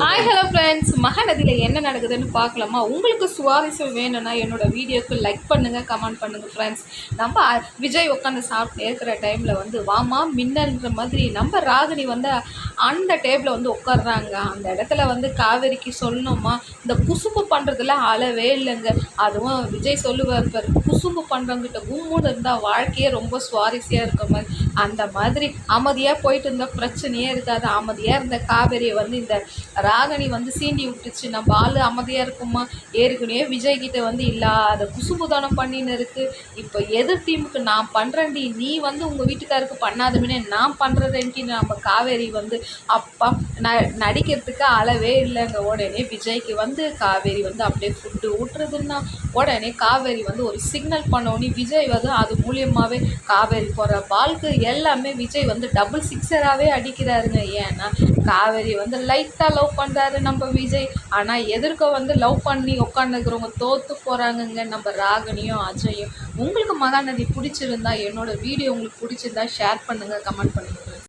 Hi hello friends மகநதியில் என்ன நடக்குதுன்னு பார்க்கலாமா? உங்களுக்கு சுவாரஸ்யம் வேணும்னா என்னோட வீடியோக்கு லைக் பண்ணுங்கள் கமெண்ட் பண்ணுங்கள் ஃப்ரெண்ட்ஸ் நம்ம விஜய் உட்காந்து சாப்பிட்டு இருக்கிற டைமில் வந்து வாமா மின்னல்ன்ற மாதிரி நம்ம ராகினி வந்து அந்த டேபிளில் வந்து உட்கார்றாங்க. அந்த இடத்துல வந்து காவேரிக்கு சொல்லணுமா? இந்த குசும்பு பண்ணுறதுல அளவே இல்லைங்க. அதுவும் விஜய் சொல்லுவார் பாரு குசும்பு பண்ணுறவங்கிட்ட கும்முன்னு இருந்தால் வாழ்க்கையே ரொம்ப சுவாரஸ்யாக இருக்க மாதிரி. அந்த மாதிரி அமைதியாக போயிட்டு இருந்தால் பிரச்சனையே இருக்காது. அமைதியாக இருந்த காவேரியை வந்து இந்த ராகணி வந்து சீண்டி விட்டுச்சு. நம்ம ஆள் அமைதியாக இருக்குமா? ஏற்கனவே விஜய் கிட்ட வந்து இல்லாத குசுபுதானம் பண்ணின்னு இருக்குது இப்போ எதிர் டீமுக்கு நான் பண்ணுறேன்டி நீ வந்து உங்கள் வீட்டுக்காருக்கு பண்ணாதமேனே நான் பண்ணுறேன்டி நம்ம காவேரி வந்து அப்பா ந நடிக்கிறதுக்கு அளவே இல்லைங்க. உடனே விஜய்க்கு வந்து காவேரி வந்து அப்படியே ஃபுட்டு ஊட்டுறதுன்னா உடனே காவேரி வந்து ஒரு சிக்னல் பண்ணோடனே விஜய் வந்து அது மூலியமாகவே காவேரி போகிற பால்க்கு எல்லாமே விஜய் வந்து டபுள் சிக்ஸராகவே அடிக்கிறாருங்க. ஏன்னா காவேரி வந்து லைட்டாக லவ் பண்ணுறாரு நம்ம விஜய். ஆனால் எதிர்க்க வந்து லவ் பண்ணி உட்காந்துக்கிறவங்க தோற்று போகிறாங்கங்க நம்ம ராகினியும் அஜயும். உங்களுக்கு மகாநதி பிடிச்சிருந்தா என்னோட வீடியோ உங்களுக்கு பிடிச்சிருந்தா ஷேர் பண்ணுங்கள் கமெண்ட் பண்ணுங்கள்